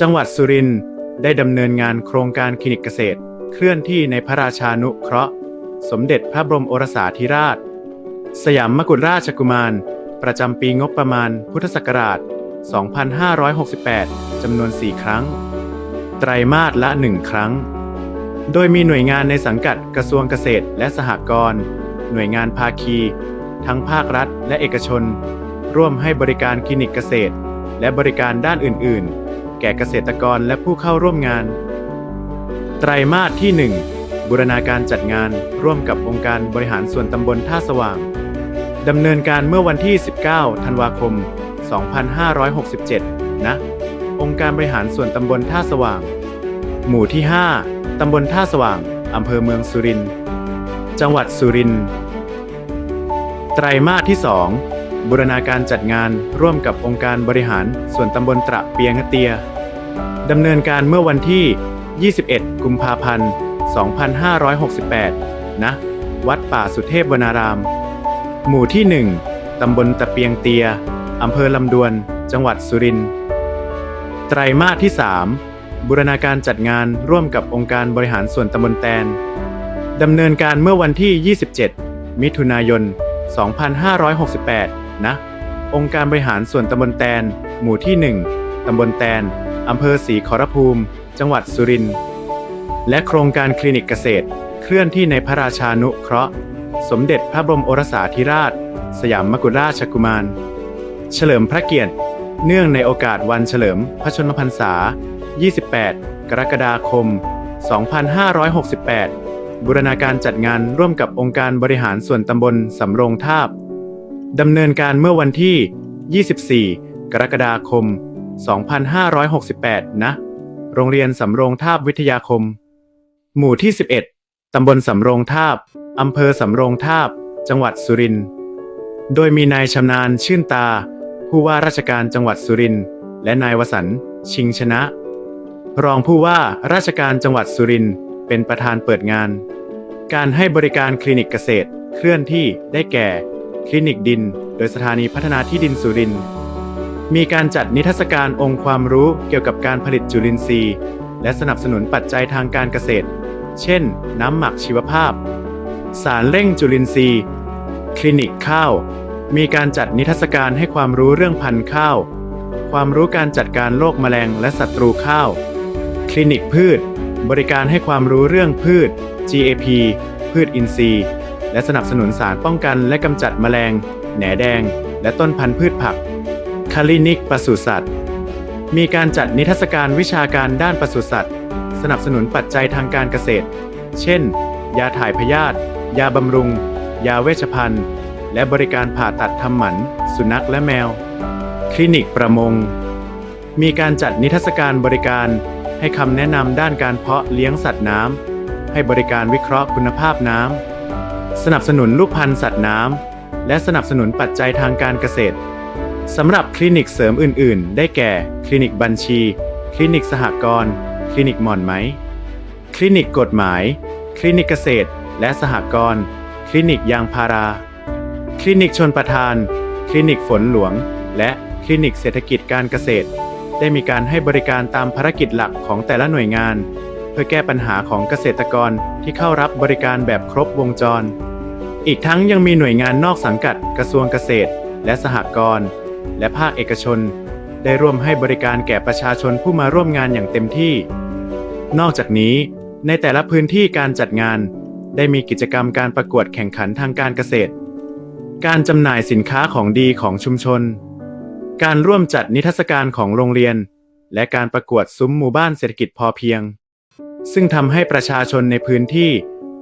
จังหวัดสุรินทร์ได้ดำเนินงานโครงการคลินิกเกษตร เคลื่อนที่ในพระราชานุเคราะห์ สมเด็จพระบรมโอรสาธิราช สยามมกุฎราชกุมาร ประจำปีงบประมาณพุทธศักราช 2568 จำนวน 4 ครั้ง ไตรมาสละ 1 ครั้ง โดยมีหน่วยงานในสังกัดกระทรวงเกษตรและสหกรณ์หน่วยงานภาคี ทั้งภาครัฐและเอกชน ร่วมให้บริการคลินิกเกษตร และบริการด้านอื่น ๆ ก่เกษตรกรและผู้เข้าร่วมงาน ไตรมาสที่ 1 บูรณาการจัดงานร่วมกับองค์การบริหารส่วนตำบลท่าสว่าง ดำเนินการเมื่อวันที่ 19 ธันวาคม 2567ณองค์การบริหารส่วนตำบลท่าสว่าง หมู่ที่ 5 ตำบลท่าสว่าง อำเภอเมืองสุรินทร์ จังหวัดสุรินทร์ ไตรมาสที่ 2บูรณาการจัดงานร่วมกับองค์การบริหารส่วนตำบลตระเปียงเตีย ดำเนินการเมื่อวันที่ 21 กุมภาพันธ์ 2568ณวัดป่าสุเทพวนาราม หมู่ที่ 1 ตำบลตะเปียงเตีย อำเภอลำดวน จังหวัดสุรินทร์ ไตรมาสที่ 3 บูรณาการจัดงานร่วมกับองค์การบริหารส่วนตำบลแตน ดำเนินการเมื่อวันที่ 27 มิถุนายน 2568ณองค์การบริหารส่วนตำบลแตน หมู่ที่ 1 ตำบลแตน อำเภอศรีขอรภูมิ จังหวัดสุรินทร์และโครงการคลินิกเกษตร เคลื่อนที่ในพระราชานุเคราะห์ สมเด็จพระบรมโอรสาธิราช สยามมกุฎราชกุมาร เฉลิมพระเกียรติ เนื่องในโอกาสวันเฉลิมพระชนมพรรษา 28 กรกฎาคม 2568 บูรณาการจัดงานร่วมกับองค์การบริหารส่วนตำบลสำโรงทาบดำเนินการเมื่อวันที่ 24 กรกฎาคม 2568 ณโรงเรียนสำโรงทาบวิทยาคม หมู่ที่ 11 ตำบลสำโรงทาบ อำเภอสำโรงทาบ จังหวัดสุรินทร์ โดยมีนายชำนาญชื่นตา ผู้ว่าราชการจังหวัดสุรินทร์และนายวสันต์ชิงชนะ รองผู้ว่าราชการจังหวัดสุรินทร์เป็นประธานเปิดงาน การให้บริการคลินิกเกษตร เคลื่อนที่ได้แก่ คลินิกดิน โดยสถานีพัฒนาที่ดินสุรินทร์ มีการจัดนิทรรศการองค์ความรู้เกี่ยวกับการผลิตจุลินทรีย์ และสนับสนุนปัจจัยทางการเกษตร เช่น น้ำหมักชีวภาพ สารเร่งจุลินทรีย์ คลินิกข้าว มีการจัดนิทรรศการให้ความรู้เรื่องพันธุ์ข้าว ความรู้การจัดการโรคแมลงและศัตรูข้าว คลินิกพืช บริการให้ความรู้เรื่องพืช GAP พืชอินทรีย์ และสนับสนุนสารป้องกันและกำจัดแมลง แหนแดง และต้นพันธุ์พืชผัก คลินิกปศุสัตว์ มีการจัดนิทรรศการวิชาการด้านปศุสัตว์ สนับสนุนปัจจัยทางการเกษตร เช่น ยาถ่ายพยาธิ ยาบำรุง ยาเวชภัณฑ์ และบริการผ่าตัดทำหมัน สุนัขและแมว คลินิกประมง มีการจัดนิทรรศการบริการ ให้คำแนะนำด้านการเพาะเลี้ยงสัตว์น้ำ ให้บริการวิเคราะห์คุณภาพน้ำ สนับสนุนลูกพันธุ์สัตว์น้ำ และสนับสนุนปัจจัยทางการเกษตร สำหรับคลินิกเสริมอื่น ๆ ได้แก่ คลินิกบัญชี คลินิกสหกรณ์ คลินิกหมอนไหม คลินิกกฎหมาย คลินิกเกษตร และสหกรณ์ คลินิกยางพารา คลินิกชนประทาน คลินิกฝนหลวง และคลินิกเศรษฐกิจการเกษตร ได้มีการให้บริการตามภารกิจหลักของแต่ละหน่วยงาน เพื่อแก้ปัญหาของเกษตรกรที่เข้ารับบริการแบบครบวงจร อีกทั้งยังมีหน่วยงานนอกสังกัดกระทรวงเกษตร และสหกรณ์ และภาคเอกชน ได้ร่วมให้บริการแก่ประชาชนผู้มาร่วมงานอย่างเต็มที่ นอกจากนี้ ในแต่ละพื้นที่การจัดงาน ได้มีกิจกรรมการประกวดแข่งขันทางการเกษตร การจำหน่ายสินค้าของดีของชุมชน การร่วมจัดนิทรรศการของโรงเรียน และการประกวดซุ้มหมู่บ้านเศรษฐกิจพอเพียง ซึ่งทำให้ประชาชนในพื้นที่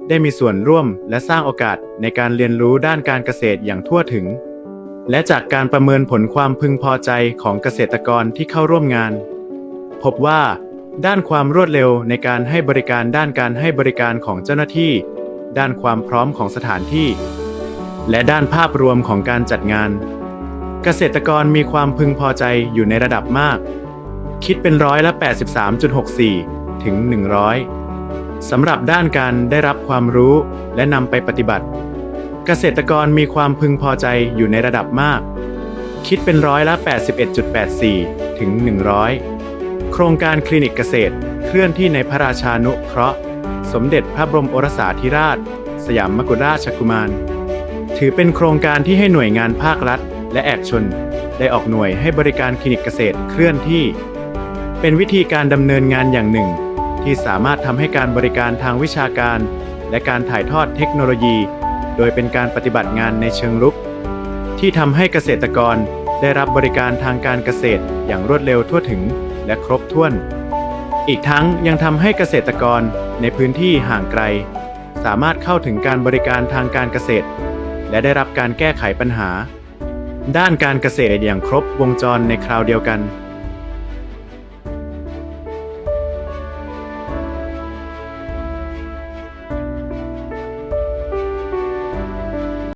ได้มีส่วนร่วมและสร้างโอกาสในการเรียนรู้ด้านการเกษตรอย่างทั่วถึง และจากการประเมินผลความพึงพอใจของเกษตรกรที่เข้าร่วมงาน พบว่า ด้านความรวดเร็วในการให้บริการด้านการให้บริการของเจ้าหน้าที่ ด้านความพร้อมของสถานที่ และด้านภาพรวมของการจัดงาน เกษตรกรมีความพึงพอใจอยู่ในระดับมาก คิดเป็นร้อยละ 83.64 ถึง 100สำหรับด้านการได้รับความรู้และนำไปปฏิบัติ เกษตรกรมีความพึงพอใจอยู่ในระดับมาก คิดเป็นร้อยละ 81.84 ถึง 100 โครงการคลินิกเกษตรเคลื่อนที่ในพระราชานุเคราะห์ สมเด็จพระบรมโอรสาธิราช สยามมกุฎราชกุมาร ถือเป็นโครงการที่ให้หน่วยงานภาครัฐ และแอกชน ได้ออกหน่วยให้บริการคลินิกเกษตรเคลื่อนที่ เป็นวิธีการดำเนินงานอย่างหนึ่ง ที่สามารถทำให้การบริการทางวิชาการ และการถ่ายทอดเทคโนโลยี โดยเป็นการปฏิบัติงานในเชิงรุก ที่ทำให้เกษตรกรได้รับบริการทางการเกษตรอย่างรวดเร็วทั่วถึงและครบถ้วน อีกทั้งยังทำให้เกษตรกรในพื้นที่ห่างไกล สามารถเข้าถึงการบริการทางการเกษตร และได้รับการแก้ไขปัญหา ด้านการเกษตรอย่างครบวงจรในคราวเดียวกัน